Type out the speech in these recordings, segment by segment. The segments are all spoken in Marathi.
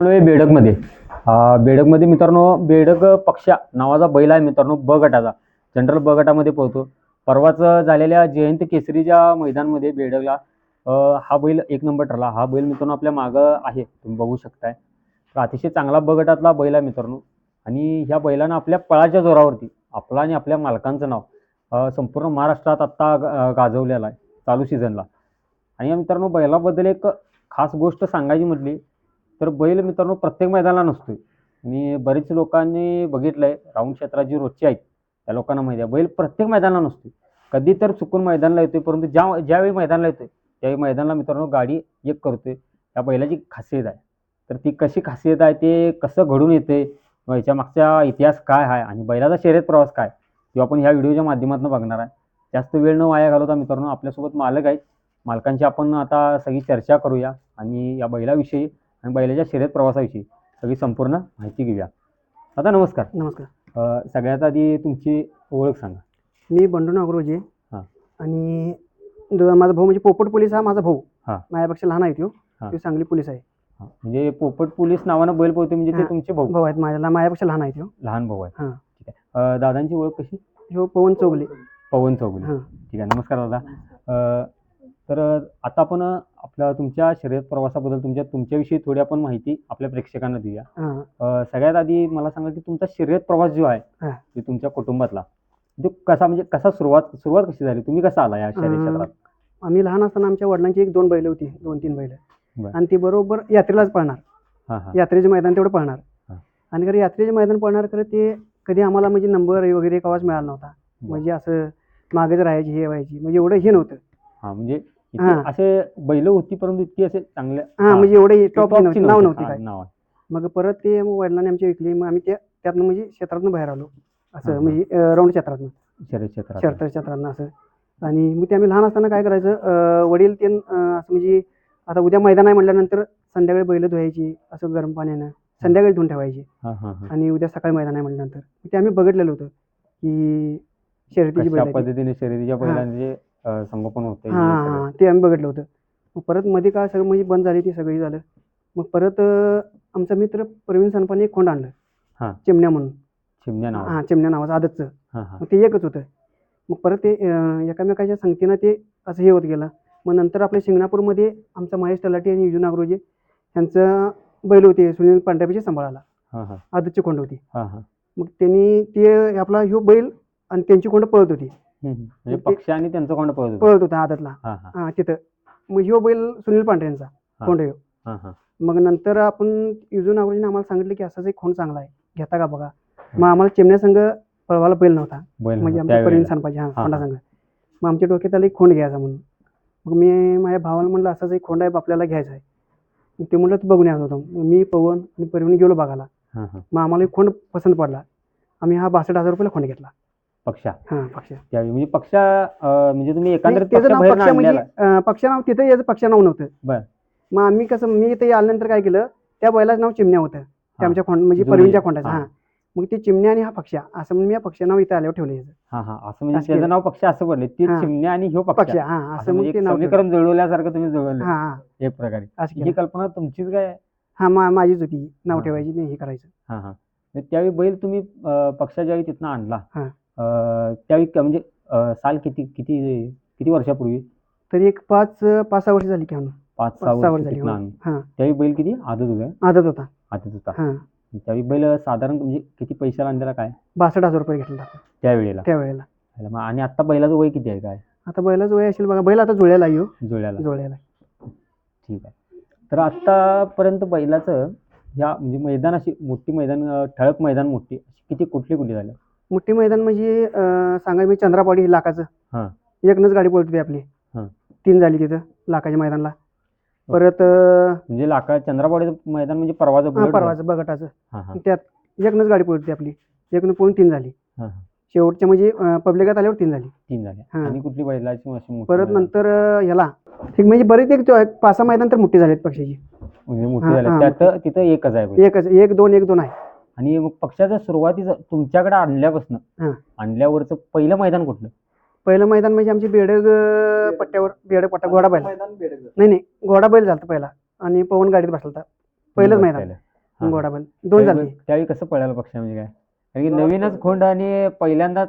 बेडकमध्ये बेडकमध्ये मित्रांनो बेडग पक्षा नावाचा बैल आहे मित्रांनो ब गटाचा. जनरल ब गटामध्ये पोहतो परवाच झालेल्या जयंत केसरीच्या मैदानमध्ये बेडकला हा बैल एक नंबर ठरला. हा बैल मित्रांनो आपल्या मागं आहे. तुम्ही बघू शकताय. तर अतिशय चांगला ब गटातला बैल आहे मित्रांनो. आणि ह्या बैलानं आपल्या पळाच्या जोरावरती आपला आणि आपल्या मालकांचं नाव संपूर्ण महाराष्ट्रात आत्ता गाजवलेला आहे. चालू सीझनला आणि या मित्रांनो बैलाबद्दल एक खास गोष्ट सांगायची म्हटली तर बैल मित्रांनो प्रत्येक मैदानाला नसतोय. आणि बरेच लोकांनी बघितलं आहे राऊंड क्षेत्रात जी रोजची आहेत त्या लोकांना माहिती आहे बैल प्रत्येक मैदानाला नसतोय. कधी तर चुकून मैदानाला येतोय परंतु ज्या ज्यावेळी मैदानाला येतोय त्यावेळी मैदानाला मित्रांनो गाडी एक करतोय. त्या बैलाची खासियत आहे. तर ती कशी खासियत आहे ते कसं घडून येते याच्या मागचा इतिहास काय आहे आणि बैलाचा शर्यत प्रवास काय किंवा आपण ह्या व्हिडिओच्या माध्यमातून बघणार आहे. जास्त वेळ न वाया घालवता मित्रांनो आपल्यासोबत मालक आहेत. मालकांची आपण आता सगळी चर्चा करूया आणि या बैलाविषयी आणि बैलाच्या शर्यत प्रवासाविषयी सगळी संपूर्ण माहिती घेऊया. आता नमस्कार. नमस्कार. अ, सगळ्यात आधी तुमची ओळख सांगा. मी बंडू नागरोजी हां. आणि दो- माझा भाऊ म्हणजे पोपट पोलीस हा माझा भाऊ. हां. माझ्यापेक्षा लहान आहे तो. हां. तो सांगली पोलीस आहे. हा, म्हणजे पोपट पोलीस नावानं बैल पोहते म्हणजे ते हा. तुमचे भाऊ. भाऊ आहेत माझ्याला माझ्यापेक्षा लहान आहे तो. लहान भाऊ आहेत. हां. ठीक आहे. अ, दादांची ओळख कशी? ह्यो पवन चौगले. पवन चौगुले. हां. ठीक आहे. नमस्कार दादा. अ, तर आता आपण आपल्या तुमच्या शर्यत प्रवासाबद्दल तुमच्या तुमच्याविषयी थोडी आपण माहिती आपल्या प्रेक्षकांना देऊया. हां. अ, सगळ्यात आधी मला सांगा की तुमचा शर्यत प्रवास जो आहे हा. ते तुमच्या कुटुंबातला तो कसा म्हणजे कसा सुरुवात सुरुवात कशी झाली? तुम्ही कसा आला या शर्यत क्षेत्रात? आम्ही लहान असताना आमच्या वडिलांची एक दोन बैल होती दोन तीन बैल. बरं. आणि ती बरोबर यात्रेलाच पळणार. हां हां. यात्रेचे मैदान तेवढं पळणार. हां. आणि खरं यात्रेचे मैदान पळणार खरं ते कधी आम्हाला म्हणजे नंबर वगैरे कवाच मिळाला नव्हता. म्हणजे असं मागेच राहायची हे व्हायची म्हणजे एवढं हे नव्हतं. हा म्हणजे इथे हां. असे बैल होती परंतु इतकी असे चांगले हां म्हणजे एवढे टॉप नाव नव्हते काय? नाव आहे. मग परत ते मग वडिलांनी आमची विकली मग आम्ही त्या त्यातनं म्हणजे क्षेत्रातनं बाहेर आलो. असं हां. म्हणजे राऊंड क्षेत्रातनं. शर्यत क्षेत्रात शर्त क्षेत्रातनं असं. आणि मग ते आम्ही लहान असताना काय करायचं अं, वडील ते असं म्हणजे आता उद्या मैदान आहे म्हटल्यानंतर संध्याकाळी बैल धुवायची असं गरम पाण्यानं संध्याकाळी धुवून ठेवायची. हां हां हां. आणि उद्या सकाळी मैदान आहे म्हटल्यानंतर. ते आम्ही बघितलेलं होतं की शर्यतीची कशा बैल आहेत. पद्धतीने शर्यतीच्या बैलांचे संगोपन होते हां हां हां ते आम्ही बघितलं होतं. मग परत मध्ये काय सगळं म्हणजे बंद झाली ती सगळी झालं. मग परत आमचा मित्र प्रवीण सनपाने एक खोंड आणलं. हां. चिमण्या म्हणून. चिमण्या नाव हां चिमण्या नावाचं आदतचं. मग ते एकच होतं. मग परत ते एकामेकाच्या संगतीनं ते असं हे होत गेलं. मग नंतर आपल्या शिंगणापूरमध्ये आमचा महेश तलाठी आणि युजू नागरोजे यांचं बैल होते सुनील पांढऱ्यापेक्षा सांभाळायला. हां आदतची खोंड होती. मग त्यांनी ते आपला ह्यो बैल आणि त्यांची खोंड पळत होती. म्हणजे मग ते- पक्ष आणि त्यांचं कोण पळत होतं. पळत होता आदतला. हां हां. हां तिथं. मग ह्यो बैल सुनील पांढऱ्यांचा खोंड ह्यो हां हां. मग नंतर आपण युजू नागरोजीने आम्हाला सांगितलं की असाच एक खोंड चांगला आहे. घेता का बघा? मग आम्हाला चिमण्या संघ पळवायला बैल नव्हता. बैल म्हणजे आमच्या त्यावेळेला. परिण सांग हां हां, खोंडा. संघ मग आमच्या डोक्यात आलं एक खोंड घ्यायचा म्हणून. मग मी माझ्या भावाला म्हणलं असाच एक खोंड आहे आपल्याला घ्यायचा आहे. मग ते म्हणलं तू बघून यायचं होतं मग मी पवन आणि परिवहन गेलो बघायला. हां हां. मग आम्हाला एक खोंड पसंत पडला. आम्ही हा बासष्ट हजार रुपयाला खोंड घेतला. पक्षा. हां पक्ष. त्यावेळी म्हणजे पक्षा अं, म्हणजे तुम्ही एकंदरीत त्याचं नाव पक्षाबाहेरनं पक्ष म्हणजे आणलेला अं, पक्ष नाव तिथं याचं पक्ष नाव नव्हतं. बरं. मग आम्ही कसं मी इथे आल्यानंतर काय केलं त्या बैलाचं नाव चिमण्या होतं. त्या आमच्या खोंड म्हणजे जुनी. परवीनच्या खोंडाचं हां. हां. मग ते चिमण्या आणि हा पक्ष असं म्हणून मी या पक्ष नाव इथं आल्यावर ठेवलं याचं. हां हां. असं म्हणजे असं त्याचं केलं. नाव पक्ष असं पडले. ते हां. चिमण्या आणि ह्यो पक्ष. पक्ष हां. असं असं म्हणजे ते एक नाव ठेवलं. समीकरण जुळवल्यासारखं तुम्ही जुळवलं हां हां. एक प्रकारे. असं ही केलं कल्पना तुमचीच काय हा मा माझीच होती. नाव हां. ठेवायची नाही हे करायचं. हां हां. म्हणजे त्यावेळी बैल तुम्ही अं, पक्षाच्या वेळी तिथनं आणला. हां. त्यावेळी क- म्हणजे अं, साल किती किती किती वर्षापूर्वी? तरी एक पाच पाच सहा वर्ष झाली की आणून पाच पाच सहा वर्ष वर्ष झाली, तिथनं हो. आणून हां. त्यावेळी बैल किती? आदत होता आदत होता. आदत होता. हां. त्यावेळी बैल साधारण म्हणजे किती पैशाला आणलेला काय? बासष्ट हजार रुपये घेतला होता. त्यावेळेला. त्यावेळेला. मग आणि आता बैलाचं वय किती आहे काय? आता बैलाच वय असेल बघा बैल आता जुळलेला आहे ह्यो. जुळल्याला जुळलेला आहे. ठीक आहे. तर आतापर्यंत बैलाचं ह्या म्हणजे मैदान अशी मोठी मैदान अं, ठळक मैदान मोठी अशी किती कुठली कुठली झाल्या मोठी मैदान म्हणजे अं, सांगाय मी चंद्रापाडी लाखाचं. हां. एकनंच गाडी पळत होती आपली. हां. तीन झाली तिथं लाखाच्या मैदानला. परत अं, म्हणजे लाका चंद्रापाडीचं मैदान म्हणजे परवाचं हा, बुलेट परवाचं बगटाचं. हां हां. त्यात एकनंच गाडी पळत होती आपली. एकनं पळून तीन झाली. हां हां. शेवटच्या म्हणजे पब्लिकात आल्यावर तीन झाली. तीन झाल्या हां. आणि कुठली बैलाची अशी मोठी परत मैदान? नंतर अं, ह्याला. एक म्हणजे बरेच एक एक पाच सहा मैदान तर मोठी झालीत पक्षाची. म्हणजे मोठी हां, हां, त्यात तिथं एकच आहे बैल. एकच एक दोन एक दोन आहे. आणि मग पक्षाचं सुरुवातीचं तुमच्याकडे आणल्यापासून हां. आणल्यावरचं पहिलं मैदान कुठलं? पहिलं मैदान म्हणजे आमची बेडग अं, पट्ट्यावर बेडग पट्टा घोडा बैल. नाही नाही घोडा बैल झालता पहिला. आणि पवन गाडीत बसला होता. पहिलंच मैदान. हा. घोडा बैल. दोन त्यावेळी झाले. त्यावेळी कसं पळायला पक्ष म्हणजे काय? कारण की नवीनच. खोंड आणि पहिल्यांदाच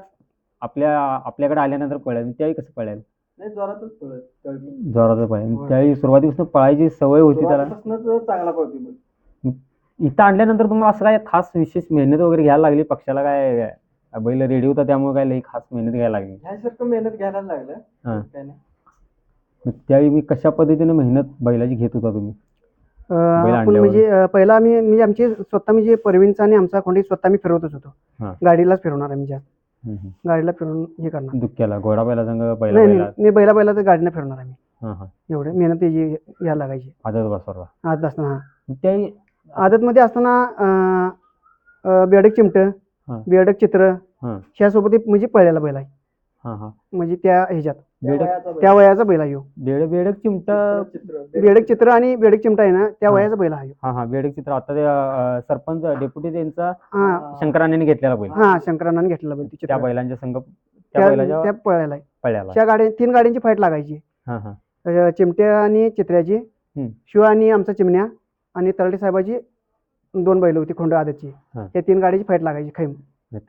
आपल्या आपल्याकडे आल्यानंतर पळायला त्यावेळी कसं पळायला नाही जोरातच पळत पळायला होय. त्यावेळी सुरुवातीपासून पळायची सवय होती त्याला. सुरुवातीपासूनच चांगला पळतो. बैल. इथं आणल्यानंतर तुम्हाला असं काय खास विशेष मेहनत वगैरे घ्यायला लागली? पक्षाला काय बैल रेडी होता त्यामुळे काय लई खास मेहनत घ्यायला लागली? ह्यासारखं मेहनत घ्यायला लागलं. हा. त्यावेळी मी कशा पद्धतीने मेहनत बैलाची घेत होता तुम्ही? अं, बैल आपण आणल्यावर. म्हणजे अं, पहिला आम्ही म्हणजे आमचे स्वतः म्हणजे परवीनचा आणि आमचा कोणी स्वतः मी फिरवतच होतो. हा. गाडीलाच फिरवणार आम्ही जास्त. हम्म, हम्म. गाडीला फिरून हे करणार. दुःख्याला घोडा बैला संग बैला नाही बैला? नाही नाही, बैला बैला तर गाडीनं फिरवणार आम्ही हा हा. एवढे मेहनत त्याची यायला लागायची. आदत बसवला आदत असताना हा. त्यावेळी आदतमध्ये असताना अं, अं, बेडक चिमट. बेडक चित्र हा. ह्यासोबत एक म्हणजे पळलेला बैल आहे हा हा म्हणजे त्या ह्याच्यात त्या बेडक वयाचा बैल. त्या वयाचा बैल आहे ह्यो. बेड बेडक चिमटा. बेडक चित्र आणि बेडक चिमटा आहे ना त्या. वयाचा बैल आहे ह्यो. हा हा बेडक चित्र आता सरपंच डेप्युटी त्यांचा हा हा. शंकराने घेतलेला बैल हा शंकरानं घेतलेला बैल त्या. बैलांच्या संघ त्या पळायला आहे पळ्याला त्या गाड्या तीन गाड्यांची फाईट लागायची हा हा चिमट्या आणि चित्र्याची. शिव आणि आमचा चिमण्या आणि तरडे साहेबाची दोन बैल होती खोंड आदतची हा. या तीन गाड्याची फाईट लागायची खैम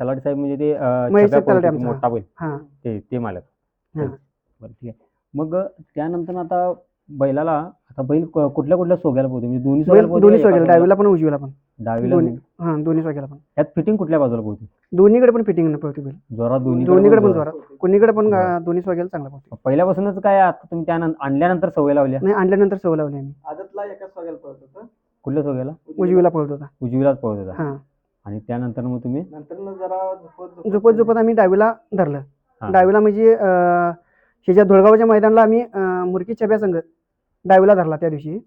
तलाठी साहेब म्हणजे ते अं, महेश तलाठी आमचा. मोठा बैल हा ते ते मालक हा. बरं ठीक आहे मग त्यानंतर आता बैलाला आता बैल क- कुठल्या कुठल्या सोग्याला पोहतो म्हणजे दोन्ही बैल सोग्याला पोहतो दोन्ही का एका सोग्याला सोग्याला? डावीला पण उजवीला पण. डावीला दोन्ही हा दोन्ही सोग्याला पण. त्यात फिटिंग कुठल्या बाजूला पोहतो दोन्हीकडे पण फिटिंग पळतो बैल. जोरात दोन्ही दोन्हीकडे पण जोरात. कोणीकडे पण गा- दोन्ही सोग्याला चांगला पळतो पहिल्यापासूनच काय आता तुम्ही त्या आणल्यानंतर सवय लावल्या नाही आणल्यानंतर सवय लावली आम्ही आदतला एकाच वाग्याला पळत होतं. कुठल्या सोग्याला उजवीला पळत होता. उजवीलाच पोहत होता. हा. आणि त्यानंतर मग तुम्ही? नंतर न जरा झोपत झोपत झोपत आम्ही डावीला धरलं. हा. डावीला म्हणजे अं, ह्याच्या धुळगावच्या मैदानाला आम्ही अं, मुरकी छब्या संघ डावीला धरला त्या दिवशी.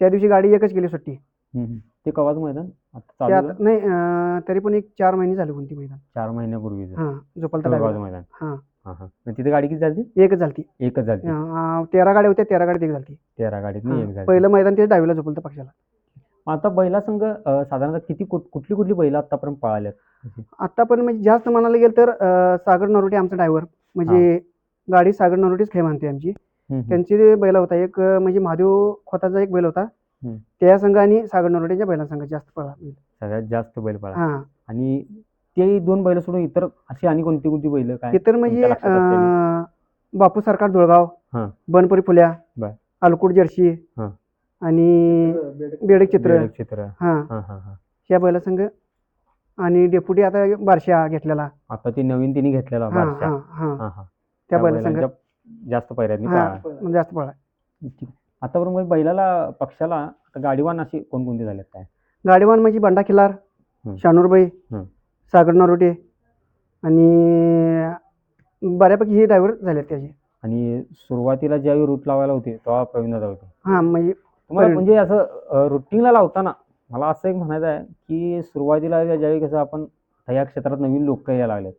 त्या दिवशी गाडी एकच केली सुट्टी. हम्म. ते कवाच मैदान? आता ते चालू आता आहे? नाही अं, तरी पण एक चार महिने झाले कोणती मैदान. चार महिन्यापूर्वी हा झोपलता डावीला. मैदान. हा. हा हा. मग तिथे गाडी किती झाली एकच झालती. एकच झाली अं, तेरा गाड्या होत्या तेरा गाडीत एक झालती. तेरा गाडीत. एक झाली पहिलं मैदान ते डावीला झोपलतं पक्षाला. मग आता बैला संघ अं, साधारणतः किती कुठ- कुठली कुठली बैल आतापर्यंत पळाल्यात? आता पण म्हणजे जास्त म्हणायला गेलं तर अं, सागर नरोटे आमचा ड्रायव्हर. म्हणजे गाडी सागर नरोटेच खेळ म्हणते आमची. त्यांची बैल होता. एक म्हणजे महादेव खोताचा एक बैल होता. त्या संघ आणि सागर नरोटेच्या बैलांसंघ जास्त पळा सगळ्यात जास्त बैल पळा. हा. आणि ते दोन बैल सोडून इतर अशी आणि कोणती कोणती बैल काय? इतर म्हणजे बापू सरकार धुळगाव हा. बनपुरी फुल्या. अलकुट जर्शी. आणि बेडक- चित्र. चित्र. हा. या बैलासंघ आणि डेप्युटी आता बारशा घेतलेला. आता ते नवीन तिने घेतलेला त्या बैलासंघ. बैलांच्या जास्त पैऱ्यांनी हा. पळत. जास्त पळा ठीक. आतापर्यंत मग बैलाला पक्षाला आता गाडीवान अशी कोणकोणती झालेत काय गाडीवान म्हणजे बंडा हम्म. शानूरबाई हम्म. सागर नरोटे आणि बऱ्यापैकी हे ड्रायव्हर झालेत त्याचे आणि सुरुवातीला ज्यावेळी रूट लावायला होते तेव्हा प्रवीण दादा होते हा म्हणजे तुम्हाला प्रवीण. म्हणजे असं रुटीनला लावताना मला असं एक म्हणायचं आहे की सुरुवातीला ज्यावेळी कसं आपण आता या क्षेत्रात नवीन लोक यायला लागलेत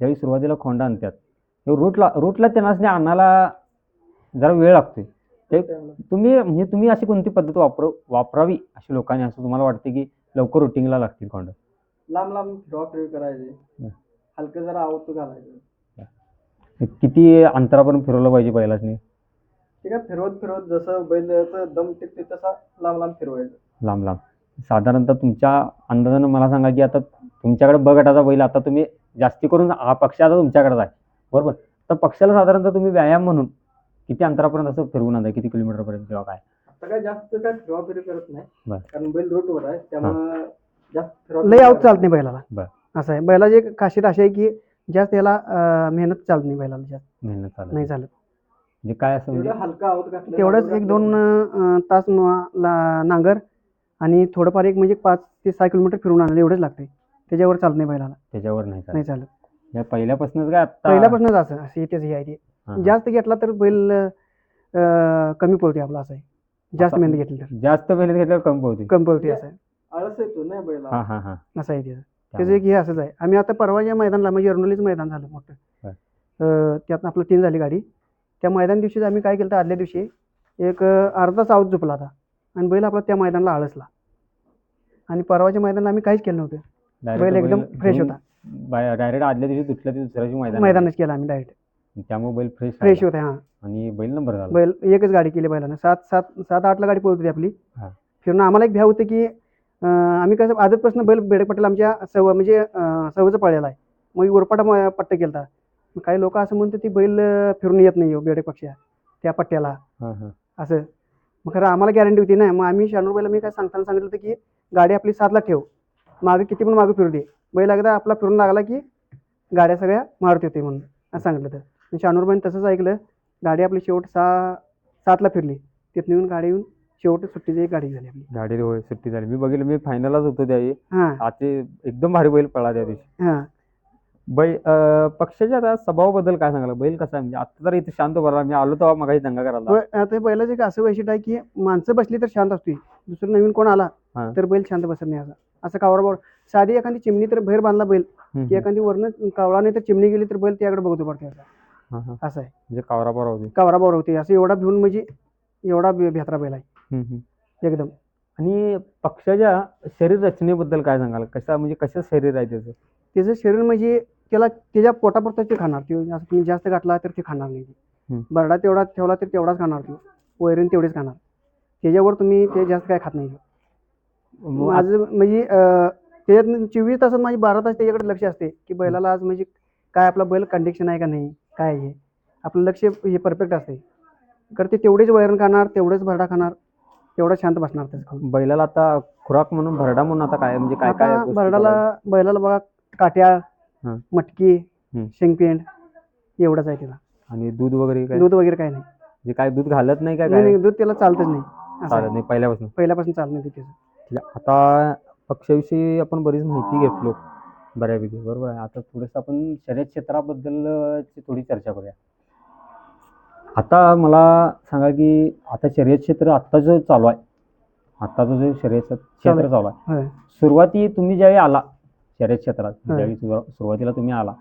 ज्यावेळी सुरुवातीला खोंडा आणतात रूटला रूटला त्यांना आणायला जरा वेळ लागतोय. ते तुम्ही म्हणजे तुम्ही अशी कोणती पद्धत वापर वापरावी अशी लोकांनी? असं तुम्हाला वाटते की लवकर रुटीनला लागतील खोंड लांब लांब फिरवा फिरवी करायचे. हलकं जरा आवत घालायचं. किती अंतरापर्यंत फिरवलं पाहिजे बैलासनी? ठीक आहे फिरवत फिरवत जसं बैलाचं दम टिकते तसा लांब लांब फिरवायचं. लांब लांब. साधारणतः तुमच्या अंदाजानं मला सांगा की आता तुमच्याकडे ब गटाचा बैल आता तुम्ही जास्ती करून हा पक्ष आता तुमच्याकडेच आहे. बरोबर. तर पक्षाला साधारणतः तुम्ही व्यायाम म्हणून किती अंतरापर्यंत असं फिरवून आणता किती किलोमीटरपर्यंत किंवा काय? आता काय जास्त काय फिरवा फिरवी करत नाही. कारण बैल रोडवर आहे त्यामुळं जास्त फिरवा लय आऊट चालत नाही. बैलाला. बर. असं आहे. बैलाची एक खासियत अशी आहे की जास्त याला अं, मेहनत चालत नाही बैलाला जास्त. मेहनत चालत नाही चालत. म्हणजे काय असं म्हणजे हलका घातलं तेवढंच एक दोन. अं, तास न- ला- नांगर आणि थोडंफार एक म्हणजे पाच ते सहा किलोमीटर फिरून आणलं एवढंच लागते त्याच्यावर चालत नाही बैलाला. त्याच्यावर नाही चालत. नाही चालत. या पहिल्यापासूनच काय आता? पहिल्यापासूनच असं असं इथेच हे आहे ते. हा, हा. जास्त घेतला तर बैल अं, कमी पळते आपला असं आहे. जास्त मेहनत घेतली तर. जास्त मेहनत घेतल्यावर कमी पोहते कमी पळते असं. आहे आळस येतो ना बैला हा हा हा. असं आहे त्याचं. त्याचं. एक हे असंच आहे. आम्ही आता परवाच्या मैदानाला म्हणजे एरंडोलीचं मैदान झालं मोठं. बर. अं, त्यात आपलं तीन झाली गाडी. त्या मैदान दिवशीच आम्ही काय केलं तर आदल्या दिवशी एक अं, अर्धा तास आऊत झोपला होता. आणि बैल आपला त्या मैदानाला आळसला. आणि परवाच्या मैदानाला आम्ही काहीच केलं नव्हतं. Direct बैल एकदम फ्रेश होता. डायरेक्ट आदल्या दिवशी दुसऱ्या दिवशी दुसऱ्या दिवशी मैदान मैदानच केलं आम्ही डायरेक्ट त्यामुळे बैल फ्रेश फ्रेश होते हां. आणि बैल नंबर झाला. बैल एकच गाडी केली बैलानं. सात सात सात आठला गाडी पळत होती आपली. हा. फिरून आम्हाला एक भ्या होतं की अं, आम्ही कसं आजपासून बैल बेडक पट्ट्याला आमच्या सव म्हणजे अं, सवयचं पळलेला आहे. मग उरपाटा म- पट्टा केलता. मग काही लोक असं म्हणतात ती बैल अं, फिरून येत नाही हो बेडक पक्षा त्या पट्ट्याला. हा हा. असं. मग खरं आम्हाला गॅरंटी होती ना. मग आम्ही शहाण्णव बैला मी काय सांगताना सांगितलं होतं की गाडी आपली सातला ठेव. मागे किती पण मागे फिरू दे. बैल एकदा आपला फिरून लागला की गाड्या सगळ्या मारत होते म्हणून. असं सांगितलं तर बैल तसंच ऐकलं गाडी आपली शेवट सहा सातला फिरली. तिथून येऊन गाडी येऊन शेवट सुट्टीची एक गाडी झाली आपली. गाडी होय सुट्टी झाली. मी बघितलं मी फायनलच होतो त्यावेळी हां. आता एकदम भारी बैल पळला त्या दिवशी. हां. बैल अं, पक्षाच्या आता स्वभावाबद्दल काय सांगाल बैल कसा आहे? म्हणजे आता जर इथे शांत बरला मी आलो तेव्हा मगाशी दंगा करायला होय, आता बैलाचं एक असं वैशिष्ट्य आहे की माणसं बसली तर शांत असते दुसरं नवीन कोण आला हां. तर बैल शांत बसत नाही असा. असं कावराबावर साधी एखादी चिमणी तर बाहेर बांधला बैल. की. एखादी वरनं कावळा नाही तर चिमणी गेली तर बैल त्याकडे बघतो पडते असा. असं आहे. म्हणजे कावरा बरा होते. कावराबावर होते. असं एवढा भिवून म्हणजे एवढा भेत्रा बैल आहे. एकदम. आणि पक्षाच्या शरीर रचनेबद्दल काय सांगाल? कशा म्हणजे कसं शरीर आहे त्याचं? त्याचं शरीर म्हणजे त्याला त्याच्या पोटापुरतं ते खाणार. ते असं तुम्ही जास्त घातला तर ते खाणार नाही. बरडा तेवढा ठेवला तर तेवढाच खाणार तो. वैरण तेवढेच खाणार. त्याच्यावर तुम्ही ते जास्त काय खात नाही. माझं म्हणजे त्याच्यात चोवीस तासात माझी बारा तास त्याच्याकडे लक्ष असते की बैलाला आज म्हणजे काय आपला बैल कंडिक्शन आहे का नाही काय आहे आपलं लक्ष हे परफेक्ट असते तर ते तेवढेच वैरण खाणार तेवढेच भरडा खाणार तेवढं शांत बसणार त्याचं बैलाला आता खुराक म्हणून भरडा म्हणून आता काय म्हणजे काय काय आता करायच्या? बैलाला बघा काट्या हं. मटकी हं. शेंगपेंड एवढंच आहे त्याला आणि दूध वगैरे काय दूध वगैरे काय नाही म्हणजे काय दूध घालत नाही काय नाही काय नाही, दूध त्याला चालतच नाही असं चालत. नाही पहिल्यापासून पहिल्यापासून चालत नाही दूध त्याचं ठीक आहे. आता पक्षाविषयी आपण बरीच माहिती घेतलो बऱ्यापैकी बरोबर आहे आता थोडंसं आपण शर्यत क्षेत्राबद्दल अं, ची थोडी चर्चा करूया आता मला सांगा की आता शर्यत क्षेत्र आत्ता जो चालू आहे आत्ताचं जो शर्यत क्षेत्र. चालू आहे सुरुवाती तुम्ही ज्यावेळी आला शर्यत क्षेत्रात. ज्यावेळी सुरु- सुरुवातीला तुम्ही आला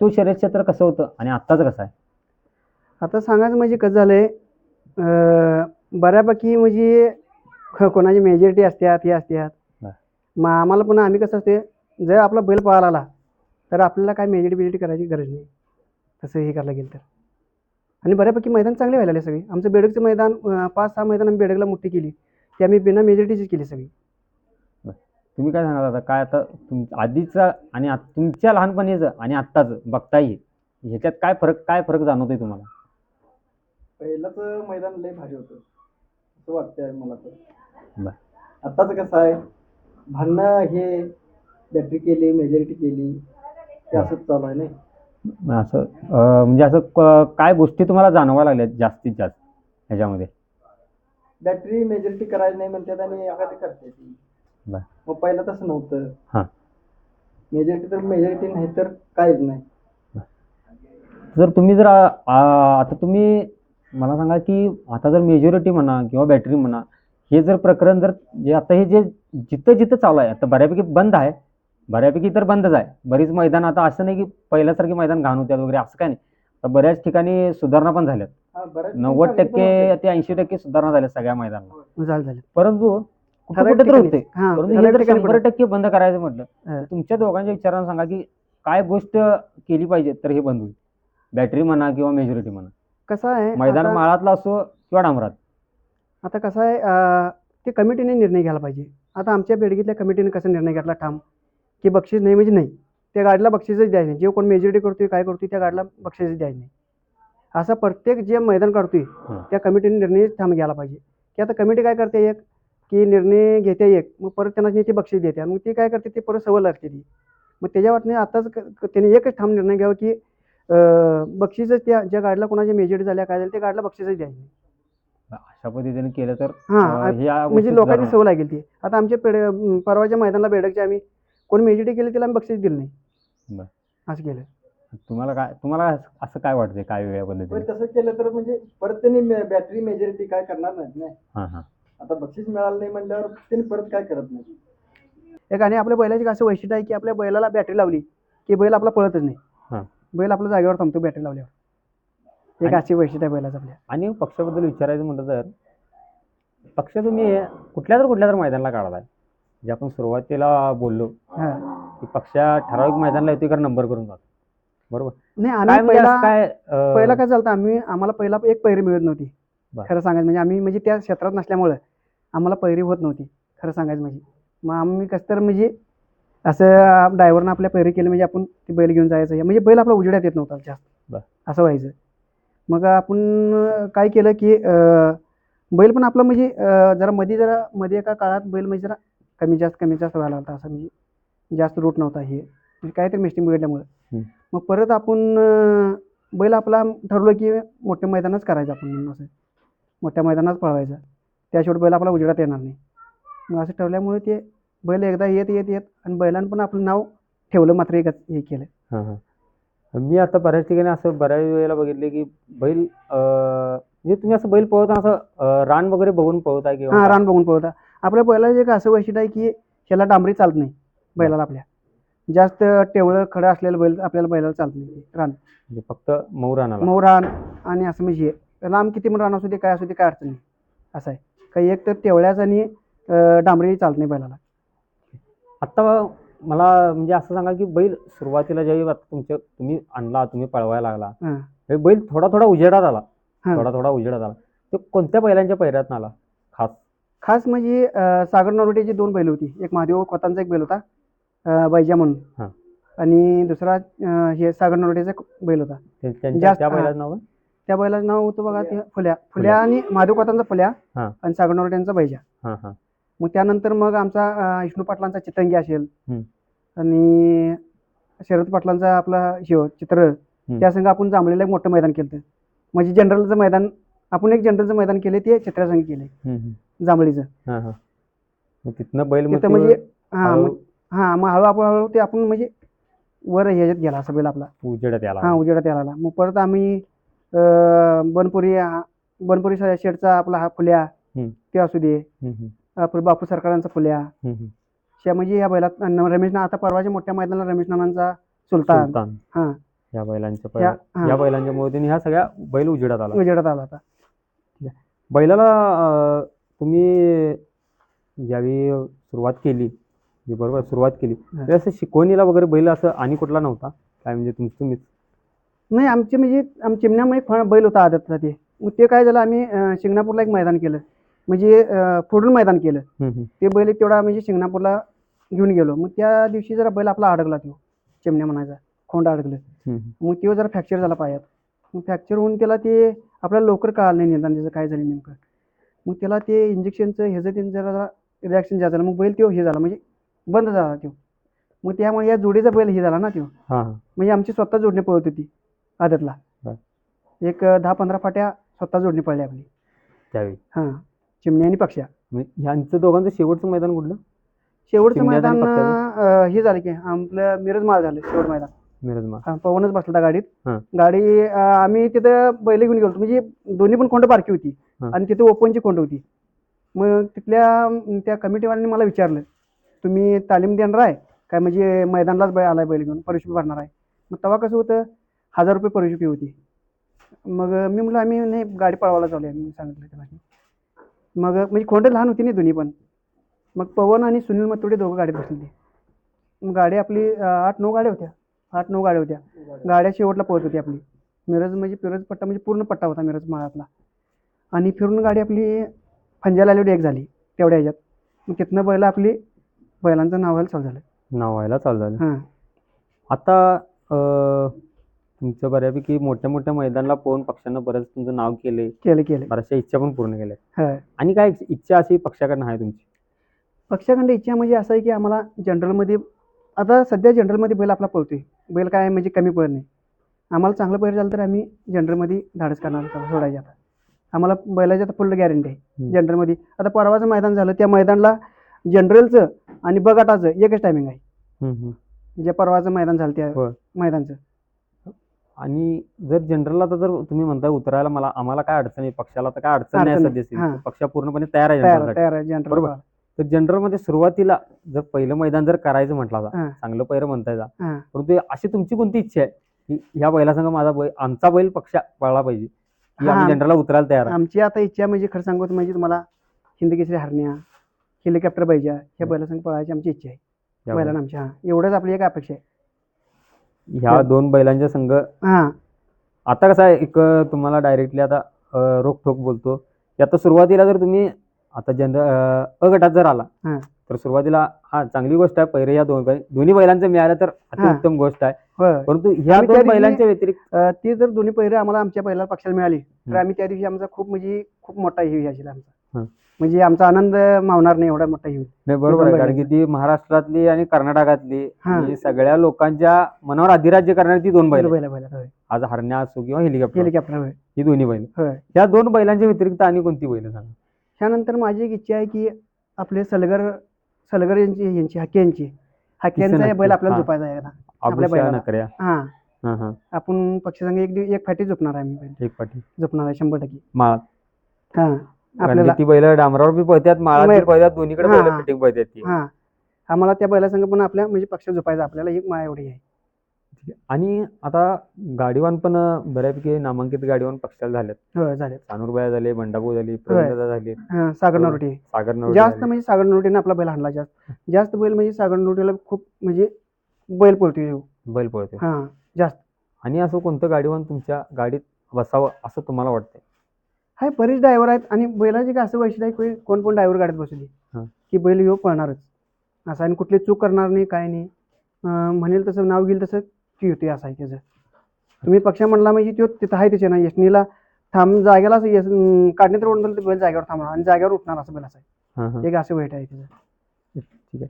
तो शर्यत क्षेत्र कसं होतं आणि आत्ताचं कसं आहे आता सांगायचं म्हणजे कसं झालंय बऱ्यापैकी म्हणजे कोणाची मेजॉरिटी असतात हे असतात. मग आम्हाला पण आम्ही कसं असते जर आपला बैल पळायला आला तर आपल्याला काय मेजॉरिटी बिजॉरिटी करायची गरज नाही. तसं हे करायला गेलं तर. आणि बऱ्यापैकी मैदान चांगले व्हायला लागले सगळे. आमचं बेडकचं मैदान पाच सहा मैदान आम्ही बेडकला मोठी केली. ती आम्ही बिना मेजॉरिटीचीच केली सगळी. तुम्ही काय सांगाल आता? काय आता तुम आधीचा आणि आत- तुमच्या लहानपणीचं आणि आत्ताचं बघता येईल ह्याच्यात काय फरक काय फरक जाणवतोय तुम्हाला? पहिलंच मैदान लय भारी होतं. असं वाटतंय मला तर. आत्ताच कसं आहे? भांडणं हे बॅटरी केली मेजॉरिटी केली ते असंच चालू आहे नाही? असं अं, म्हणजे असं क- काय गोष्टी तुम्हाला जाणवायला लागल्यात जास्तीत जास्त ह्याच्यामध्ये? बॅटरी मेजॉरिटी करायची नाही म्हणतात आणि एखादी करते ती. बर. मग पहिलं तसं नव्हतं. हां. मेजॉरिटी तर मेजॉरिटी नाही तर काहीच नाही. जर तुम्ही जर आ- आ- आता तुम्ही मला सांगा की आता जर मेजॉरिटी म्हणा किंवा बॅटरी म्हणा हे जर प्रकरण जर जे आता हे जे जिथं जिथं चालू आहे आता बऱ्यापैकी बंद आहे बऱ्यापैकी तर बंदच आहे. बरीच मैदान आता असं नाही की पहिल्यासारखी मैदान घाण होत्यात वगैरे असं काय नाही. आता बऱ्याच ठिकाणी सुधारणा पण झाल्यात. नव्वद टक्के. ते ऐंशी टक्के सुधारणा झाल्या सगळ्या मैदानाला. झालं परंतु तर होते. शंभर. टक्के बंद करायचं म्हटलं. तर तुमच्या दोघांच्या विचारानं सांगा की काय गोष्ट केली पाहिजे तर हे बंद होईल. बॅटरी म्हणा किंवा मेजॉरिटी म्हणा. कसं आहे मैदान माळातला असो किंवा डांबरात. आता कसं आहे ते कमिटीने निर्णय घ्यायला पाहिजे. आता आमच्या बेडगीतल्या कमिटीने कसा निर्णय घेतला ठाम? की बक्षीस नाही म्हणजे नाही. त्या गाडीला बक्षीसच द्यायचं नाही. जे कोण मेजॉरिटी करतोय काय करतोय त्या गाडीला बक्षीसच द्यायचं नाही. असं प्रत्येक जे मैदान काढतोय. त्या कमिटीने निर्णय ठाम घ्यायला पाहिजे. की आता कमिटी काय करते एक? की निर्णय घेते एक मग परत त्यांना ते बक्षीस देते. मग ती काय करते ते परत सवय लागते ती. मग त्याच्या वाटणे आताच त्यांनी एकच ठाम निर्णय घ्यावा की बक्षीसच त्या ज्या गाडीला कोणाच्या मेजॉरिटी झाल्या काय झालं त्या गाडीला बक्षीसच द्यायचं नाही. अशा पद्धतीने केलं तर हां म्हणजे लोकांची सवय लागेल ती. आता आमच्या पेड परवाच्या मैदानाला बेडकच्या आम्ही कोण मेजॉरिटी केली त्याला आम्ही बक्षीस दिलं नाही. असं केलं. तुम्हाला काय तुम्हाला असं काय वाटतंय काय वेगळ्या पण पद्धतीने तसं केलं तर म्हणजे परत त्यांनी बॅटरी मेजॉरिटी काय करणार नाहीत नाही हां हां. आता बक्षीस मिळालं नाही म्हणल्यावर त्यांनी परत काय करत नाही एक आणि आपल्या बैलाची असं वैशिष्ट्य आहे की आपल्या बैलाला बॅटरी लावली की बैल आपला पळतच हां. नाही बैल आपल्या जागेवर थांबतो बॅटरी लावल्यावर. एक अशी वैशिष्ट्य आहे बैलाचं आपल्या. आणि पक्षाबद्दल विचारायचं म्हटलं तर पक्ष तुम्ही कुठल्या तर कुठल्या तर मैदानाला काढलाय. जे आपण सुरुवातीला बोललो हां. की पक्षा ठराविक मैदानाला येतोय कारण नंबर करून जातो बरोबर? नाही काय आम्ही म्हणजे पहिला असं काय अं, पहिला काय झालं आम्ही आम्हाला पहिला एक पैरी मिळत नव्हती. बरं. खरं सांगायचं म्हणजे आम्ही म्हणजे त्या क्षेत्रात नसल्यामुळं आम्हाला पैरी होत नव्हती. खरं सांगायचं म्हणजे. मग आम्ही कसं तर म्हणजे असं ड्रायव्हरनं आपल्या पैरे केले म्हणजे आपण ते बैल घेऊन जायचं. म्हणजे बैल आपला उजेडात येत नव्हता जास्त. असं व्हायचं. मग आपण काय केलं की बैल पण आपला म्हणजे जरा मध्ये जरा मध्ये एका काळात बैल म्हणजे जरा कमी जास्त कमी जास्त व्हायला होता. असं म्हणजे जास्त रूट नव्हता हे. म्हणजे काहीतरी मिस्टिंग बिघडल्यामुळे. मग परत आपण बैल आपला ठरवलं की मोठ्या मैदानच करायचं आपण म्हणून असं. मोठ्या मैदानात पळवायचं. त्याशिवाय बैल आपला उजेडात येणार नाही. मग असं ठरल्यामुळे ते बैल एकदा येत येत येत आणि बैलानं पण आपलं नाव ठेवलं मात्र एकच हे केलं. मी आता बऱ्याच ठिकाणी असं बऱ्याच वेळेला बघितले की बैल अं, म्हणजे तुम्ही असं बैल पळवताना असं रान वगैरे बघून पळवताय किंवा हां? रान बघून पळवता. आपल्या बैलाचं एक असं वैशिष्ट्य आहे की ह्याला डांबरी चालत नाही बैलाला आपल्या. जास्त टेवळं खडं असलेलं बैल आपल्याला बैलाला चालत नाही रान. म्हणजे फक्त मऊ रानाला. मऊ रान आणि असं म्हणजे लांब किती पण रान असू दे काय असू दे काय अडचण नाही. असं आहे. काही एक तर तेवढ्याच आणि अं, डांबरी चालत नाही बैलाला. आत्ता मला म्हणजे असं सांगा की बैल सुरुवातीला ज्यावेळी आता तुमच्या तुम्ही आणला तुम्ही पळवायला लागला हां. हे बैल थोडा थोडा उजेडात आला. हां. थोडा थोडा उजेडात आला. तो कोणत्या बैलांच्या पैऱ्यात आला? खास. खास म्हणजे अं, सागर नरोटेची दोन बैल होती. एक महादेव खोतांचा एक बैल होता अं, बैजा म्हणून. आणि दुसरा अं, हे सागर नरोटेचा एक बैल होता. ते- त्यांच्या जास्त- त्या. बैलाचं नाव काय? त्या बैलाचं नाव होतं बघा ते फुल्या. फुल्या. आणि महादेव खोतांचा फुल्या हां. आणि सागर नरोट्यांचा बैजा. हां हां. मग त्यानंतर मग आमचा विष्णू पाटलांचा चितंगी असेल. आणि शरद पाटलांचा आपला शिव चित्र. त्या संघ आपण जांभळीला एक मोठं मैदान केलं म्हणजे जनरलचं मैदान आपण एक जनरलचं मैदान केले ते चित्रासंघ केले. जांभळीचं. हां हां. तिथनं बैल म्हणजे हां हां मग हळू आपण हळू ते आपण म्हणजे वर ह्याच्यात गेला असं बैल आपला. उजेडात याला हां उजेडात लागला. मग परत आम्ही बनपुरी बनपुरी शेडचा आपला हा फुल्या. ते असू दे. आपलं बापू सरकारांचा फुल्या हम्म, म्हणजे या बैलात अन रमेश ना आता परवाच्या मोठ्या मैदानाला रमेश नानांचा सुलतान. सुलतान. हां. या बैलांच्या या हां. बैलांच्या मुळे ह्या सगळ्या बैल उजेडात आला. उजेडात आला आता. बैलाला अं, तुम्ही ज्यावेळी सुरुवात केली बरोबर सुरुवात केली. त्यावेळी असं शिकवणीला वगैरे बैल असं आणि कुठला नव्हता? काय म्हणजे तुमचं तुम्हीच? नाही आमचे म्हणजे आम चिमण्यामध्ये फळ बैल होता आदतचा ते. मग ते काय झालं आम्ही अं, शिंगणापूरला एक मैदान केलं. म्हणजे फोडून मैदान केलं. ते बैल तेवढा म्हणजे शिंगणापूरला घेऊन गेलो. मग त्या दिवशी जरा बैल आपला अडकला तो चिमण्या म्हणायचा खोंड अडकलं. मग तो जरा फ्रॅक्चर झाला पायात. मग फ्रॅक्चर होऊन त्याला ते आपल्याला लवकर कळालं नाही निदान त्याचं काय झालं नेमकं. मग त्याला ते इंजेक्शनचं ह्याचं ते जरा जरा रिॲक्शन जास्त झालं मग बैल तो हे झाला म्हणजे बंद झाला तो. मग त्यामुळे या जोडीचा बैल हे झाला ना तो. म्हणजे आमची स्वतः जोडणी पळत होती आदतला. एक दहा पंधरा फाट्या स्वतः जोडणी पडली आपली. त्यावेळी. हां. चिमणी आणि पक्ष्या ह्यांचं दोघांचं शेवटचं मैदान कुठलं? शेवटचं आणि मैदान अं, हे झालं की आपलं मिरज माळ झालं शेवट मैदान. मिरजमा हा, पवनच बसला होता गाडीत. हां. गाडी अं, आम्ही तिथं बैल घेऊन गेलो म्हणजे दोन्ही पण खोंड बारकी होती हां. आणि तिथं ओपनची खोंड होती. मग तिथल्या अं, त्या कमिटीवाल्यांनी मला विचारलं तुम्ही तालीम देणार आहे? काय म्हणजे मैदानालाच बैल आलाय बैल घेऊन? परिशुपी भरणार आहे? मग तेव्हा कसं होतं हजार रुपये परिशुपी होती. मग मी म्हटलं आम्ही नाही गाडी पळवायला चालू आहे मी सांगितलं त्यांना मग म्हणजे खोंड लहान होती नाही दोन्ही पण. मग पवन आणि सुनील मतुडे दोघं गाडीत बसले मग गाडी आपली आठ नऊ गाड्या होत्या. आठ नऊ गाड्या होत्या. गाड्या शेवटला पळत होती आपली. मिरज म्हणजे मिरज पट्टा म्हणजे पूर्ण पट्टा होता मिरज माळातला. आणि फिरून गाडी आपली फंजाला आल्यावर एक झाली तेवढ्या ह्याच्यात. मग तिथनं बैल आपली बैलांचं नाव व्हायला चालू झालं. नाव व्हायला चालू झालं. हां. आता अं, तुमच्या बऱ्यापैकी मोठ्या मोठ्या मैदानाला पोहून पक्षांना बरंच तुमचं नाव केले केलं केलं. बऱ्याचशा इच्छा पण पूर्ण केल्या हां आणि काय इच्छा अशी पक्षाकडनं आहे तुमची? पक्षाखंड इच्छा म्हणजे असं आहे की आम्हाला जनरलमध्ये आता सध्या जनरलमध्ये बैल आपला पळतोय. बैल काय म्हणजे कमी पडत नाही. आम्हाला चांगलं पैर झालं तर आम्ही जनरलमध्ये धाडस करणार सोडायचे आता. आम्हाला बैलाची आता फुल गॅरंटी आहे. जनरलमध्ये आता परवाचं मैदान झालं त्या मैदानला जनरलचं आणि बगाटाचं एकच टायमिंग आहे. जे परवाचं मैदान झालं त्या. मैदानचं. आणि जर जनरलला तर जर तुम्ही म्हणताय उतरायला मला आम्हाला काय अडचण आहे पक्षाला तर काय अडचण नाही अडचण नाही. सध्या हां. पक्ष पूर्णपणे तयार आहे तयार जनरलसाठी. तयार आहे जनरल बरोबर. तर जनरलमध्ये सुरुवातीला जर पहिलं मैदान जर करायचं म्हटलं आता, हां. चांगलं पहिलं म्हणताय जा हां परंतु अशी तुमची कोणती इच्छा आहे की ह्या बैलासंग माझा बैल आमचा बैल पक्ष पळला पाहिजे की आम्ही हां. जनरलला उतरायला तयार आहे आमची आता इच्छा म्हणजे खरं सांगतो म्हणजे तुम्हाला हिंद केसरी हरण्या हेलिकॉप्टर पाहिजे ह्या बैलासंग पळायची आमची इच्छा आहे बैलांना आमची हां एवढंच आपली एक अपेक्षा आहे ह्या दोन बैलांच्या संघ हां आता कसं आहे एक तुम्हाला डायरेक्टली आता अं, रोखठोक बोलतो की आता सुरुवातीला जर तुम्ही आता जनरल अ गटात जर आला हा. तर सुरुवातीला हा चांगली गोष्ट आहे पहिरे या दोन दोन्ही बैलांचं मिळालं तर अतिउत्तम गोष्ट आहे होय परंतु ह्या आम्ही त्या दोन दिवशी- बैलांच्या व्यतिरिक्त अं, ते जर दोन्ही पहिरे आम्हाला आमच्या पहिल्या पक्षाला मिळाली तर हम्म. आम्ही त्या दिवशी आमचा खूप म्हणजे खूप मोठा हे असेल आमचा हं. म्हणजे आमचा आनंद मावणार नाही एवढा मोठा हे नाही बरोबर आहे. कारण की ती महाराष्ट्रातली आणि कर्नाटकातली हा. ही सगळ्या लोकांच्या मनावर अधिराज्य करणारी ती दोन बैल. बैला बैला आज हरण्या असो किंवा हेलिकॉप्टर हेलिकॉप्टर ही दोन्ही बैल. या दोन बैलांच्या व्यतिरिक्त आणि कोणती बैल सांगा? त्यानंतर माझी एक इच्छा आहे की आपले सलगर सलगर यांची यांची हाके यांची. हाक्यांचा नक्की. बैल आपल्याला. झोपायचा आहे आपल्या बैलाला. नकऱ्या. हा. आपण पक्षीसंघ एक एक फाटी झोपणार आहे बैल. एक पाठी झोपणार आहे शंभर टक्के. हा. आपल्याला ती बैल डांबरावर बी पळतात मग- पळतात दोन्हीकडे हा, बैल हा. फिटिंग पळतात ती. हा. आम्हाला त्या बैलासंघ पण आपल्या म्हणजे पक्ष झोपायचा आपल्याला एक मा एवढी आहे. आणि आता गाडीवान पण बऱ्यापैकी नामांकित गाडीवान पक्षाला झालेत होय झाले सानूरबाया झाले बंडाभाऊ झाली झाले. हा सागर हो. नरोटे सागर नवरे जास्त. म्हणजे सागर नरोटेने आपला बैल हाणला जास्त. जास्त बैल म्हणजे सागर नरोटेला खूप म्हणजे बैल पळतोय ह्यो. बैल पळते हा जास्त. आणि असं कोणतं गाडीवान तुमच्या गाडीत बसावं असं तुम्हाला वाटतंय? हाय बरेच ड्रायव्हर आहेत आणि बैलाचे काय असं वैशिष्ट्य आहे की कोण कोण ड्रायव्हर गाडीत बसली हा. की बैल ह्यो पळणारच. असं आणि कुठली चूक करणार नाही काय नाही. अं, म्हणेल तसं नाव घेईल तसं ती होते असं आहे त्याचं. तुम्ही पक्ष म्हणला म्हणजे तो तिथं आहे त्याच्या ना यशनीला थांब जागेला यश अं, काढणे तर ओढून तर बैल जागेवर थांबणार आणि जागेवर उठणार असं बैल असं आहे. हा, हा. एक असं वाईट आहे त्याचं. ठीक आहे.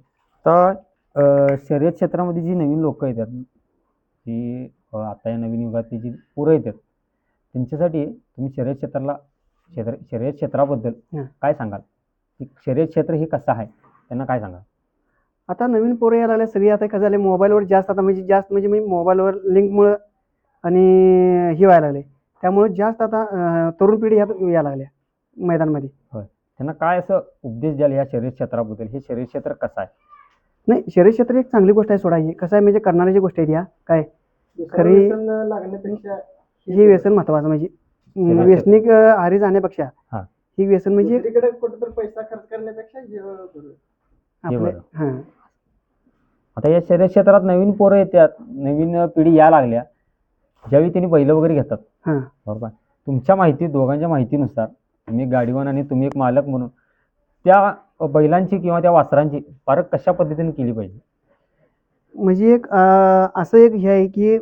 तर अं, शर्यत क्षेत्रामध्ये जी नवीन लोक येतात जी अं, आता या नवीन युगातली जी पोरं येतात त्यांच्यासाठी तुम्ही शर्यत क्षेत्राला क्षेत्र शर्यत क्षेत्राबद्दल. काय सांगाल? की शर्यत क्षेत्र हे कसं आहे? त्यांना काय सांगाल? आता नवीन पोरं यायला लागले सगळी आता कसं झाले मोबाईलवर जास्त आता म्हणजे जास्त म्हणजे मी मोबाईलवर लिंकमुळं आणि हे व्हायला लागले. त्यामुळे जास्त आता तरुण पिढी ह्यात यायला लागल्या मैदानामध्ये. त्यांना काय असं उपदेश द्याल या शर्यत क्षेत्राबद्दल? हे शर्यत क्षेत्र कसं आहे? नाही शरीर क्षेत्र एक चांगली गोष्ट आहे सोडा ही. कसं आहे म्हणजे करणाऱ्याची गोष्ट आहे या काय? खरी- लागण्यापेक्षा हे व्यसन महत्वाचं म्हणजे शरीर व्यसनिक अं, आहारी जाण्यापेक्षा हा. ही व्यसन म्हणजे दुसरीकडे कुठेतरी पैसा खर्च करण्यापेक्षा बरं. आपले बरं. हां आता या शर्यत क्षेत्रात नवीन पोरं येतात नवीन पिढी या लागल्या ज्यावेळी त्यांनी बैल वगैरे घेतात हां बरोबर. तुमच्या माहिती दोघांच्या माहितीनुसार तुम्ही एक गाडीवान आणि तुम्ही एक मालक म्हणून त्या बैलांची किंवा त्या वासरांची पारख कशा पद्धतीने केली पाहिजे म्हणजे एक अं, असं एक हे आहे की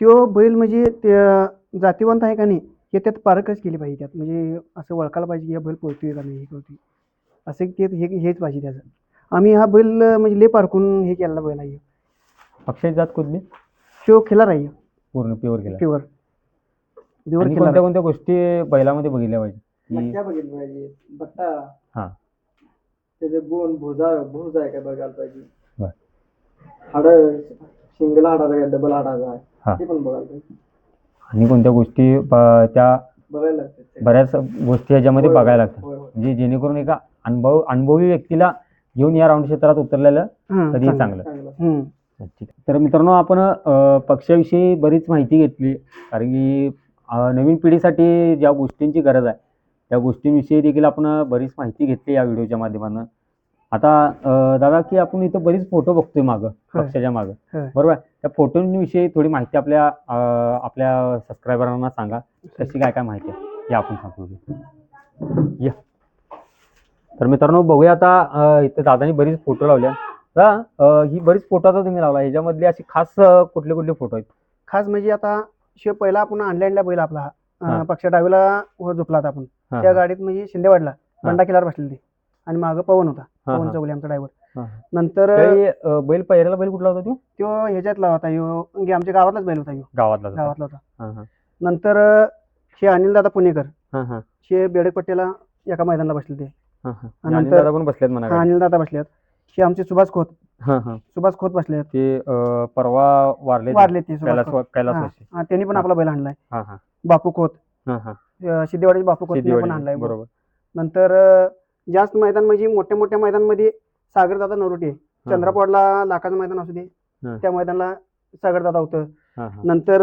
त्यो बैल म्हणजे त्या जातीवंत आहे का नाही हे त्यात पारखच केली पाहिजे त्यात. म्हणजे असं ओळखायला पाहिजे की हा बैल पोहतोय का नाही हे करतोय. असं ते हे हेच पाहिजे त्याचं. आम्ही हा बैल म्हणजे ले पारखून हे केलेला बैल आहे. अक्षय जात कुठली? तो खिलार आहे. पूर्ण प्युअर केला प्युअर प्युअर आणि कोणत्या कोणत्या गोष्टी बैलामध्ये बघितल्या पाहिजे? की मटक्या बघितलं पाहिजे. बट्टा. हा. त्याचे गुण भुजा भुज आहे का बघायला पाहिजे. बर. हाड सिंगल हाडाचा डबल हाडाचा हा. आहे ते पण बघायला पाहिजे. आणि कोणत्या गोष्टी त्या बघायला लागतात ते. बऱ्याच गोष्टी ह्याच्यामध्ये होय, बघायला लागतात होय, होय. म्हणजे जेणेकरून एका अनुभव अनुभवी व्यक्तीला घेऊन या राऊंड क्षेत्रात उतरलेलं हां, कधीही चांगलं. चांगलं चांगलं हम्म. ठीक आहे. तर मित्रांनो आपण अ, पक्षाविषयी बरीच माहिती घेतली कारण की अ, नवीन पिढीसाठी ज्या गोष्टींची गरज आहे त्या गोष्टींविषयी देखील आपण बरीच माहिती घेतली या व्हिडिओच्या माध्यमातून आता दादा की आपण इथं बरीच फोटो बघतोय मागं. पक्षाच्या मागं. बरोबर? त्या फोटोंविषयी थोडी माहिती आपल्या आपल्या सबस्क्रायबरांना सांगा. कशी काय काय माहिती आहे? हे आपण सांगतो या. तर मित्रांनो बघूया आता इथं दादानी बरीच फोटो लावल्या. ही बरीच फोटो आता तुम्ही लावला. ह्याच्यामधले असे खास कुठले कुठले फोटो आहेत? खास म्हणजे आता शिव पहिला आपण आणल्या बैल आपला. हां. पक्ष डावीला झोपला होता आपण. त्या गाडीत म्हणजे शिंदेवाडला बंडा किल्लार बसलेली. आणि मागं पवन होता. पवन. चौगले आमचा ड्रायव्हर. नंतर अ, बैल पहिऱ्याला बैल कुठला होता तो तो ह्याच्यातला होता ह्यो म्हणजे आमच्या गावातलाच बैल होता ह्यो गावातला होता. गावातला होता हा, हा. नंतर हे अनिल दादा पुणेकर हा, हा, हे बेडक पट्ट्याला एका मैदानाला बसले ते हा, हा. आणि आणि नंतर- दादा पण बसलेत म्हणा गाडीत. अनिल दादा बसलेत हे आमचे सुभाष खोत हा, हा. सुभाष खोत बसलेत ते अ, परवा वारले वारले ते सुभाष कैलास खोत कैलास हा. वाशी. हा, त्यांनी पण. आपला बैल आणलाय हा हा बापू खोत हा हा अं, सिद्धेवाडीचे बापू खोत पण आणलाय बरोबर नंतर अं, जास्त मैदान म्हणजे मोठ्या मोठ्या मैदानमध्ये सागरदादा नरोटे चंद्रपूरला लाखाचं मैदान असू दे हा. त्या मैदानाला सागरदादा होतं हा, हा. नंतर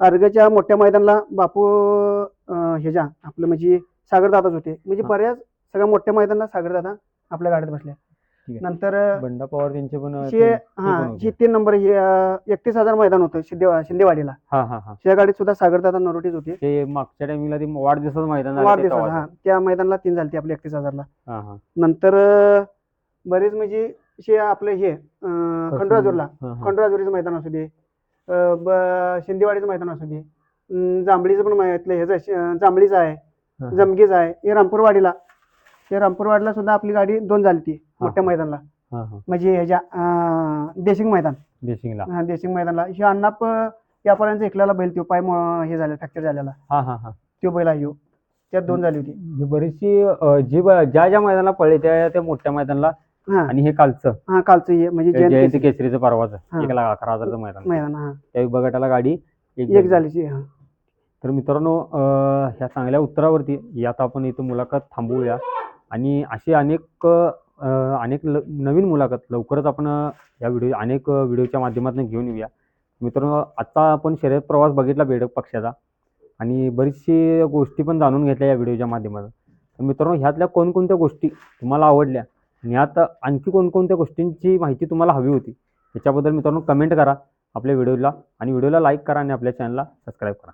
अर्गच्या मोठ्या मैदानाला बापू अं, ह्याच्या आपलं म्हणजे सागरदादाच होते म्हणजे हा. बऱ्याच सगळ्या मोठ्या मैदानाला सागरदादा आपल्या गाडीत बसल्या. नंतर बंडा पवार त्यांचे पण हे हा. हे तीन नंबर हे एकतीस हजार मैदान होतं शिंदे शिंदेवाडीला. हा हा हा. त्या गाडीत सुद्धा सागरदादा नरोटीच होते. ते मागच्या टाइमिंगला ते वाढदिवसाचं मैदान झालं ते वाढदिवसाला तेव्हा. हा. त्या मैदानाला तीन झाली आपली एकतीस हजारला. हा हा. नंतर अं, बरेच म्हणजे हे आपलं हे अं, खंडोराजूरला. हा, हा. खंडोराजुरीचं मैदान असू दे अं, ब- शिंदेवाडीचं मैदान असू दे अं, जांभळीचं पण मै- इथलं ह्याचं श- अं, जांभळीचं आहे हा, हा. जमगीच आहे हे रामपूरवाडीला. ते रामपूरवाडीला सुद्धा आपली गाडी दोन झाली ती मोठ्या. मैदानाला. हा हा. म्हणजे ह्याच्या अं, देशिंग मैदान. देशिंगला. हा देशिंग मैदानला. हे अण्णाप यापर्यंत ऐकलेला बैल तो पाय म- हे झालं फ्रॅक्चर झालेला. हा हा हा. तो बैल आहे ह्यो. त्यात दोन झाली होती. ही बरीचशी अं, जी ब- ज्या ज्या मैदानाला पळले त्या त्या मोठ्या मैदानाला हा. आणि हे कालचं. हा कालचं हे म्हणजे जयंत जयंती केसरी केसरीचं परवाचं. हा. एक लाख अकरा हजारचं मैदान. मैदान हा. त्या गाडी एक एक झाली. झालीची हा. तर मित्रांनो अं, ह्या चांगल्या उत्तरावरती यात आपण इथं मुलाखत थांबवूया. आणि अशी अनेक अं, अनेक ल- नवीन मुलाखत लवकरच आपण या व्हिडिओ अनेक व्हिडिओच्या माध्यमातून घेऊन येऊया. मित्रांनो आत्ता आपण शर्यत प्रवास बघितला बेडक पक्षाचा आणि बरीचशी गोष्टी पण जाणून घेतल्या या व्हिडिओच्या माध्यमातून. तर मित्रांनो ह्यातल्या कोणकोणत्या गोष्टी तुम्हाला आवडल्या आणि यात आणखी कोणकोणत्या गोष्टींची माहिती तुम्हाला हवी होती याच्याबद्दल मित्रांनो कमेंट करा आपल्या व्हिडिओला आणि व्हिडिओला लाईक करा आणि आपल्या चॅनलला सबस्क्राईब करा.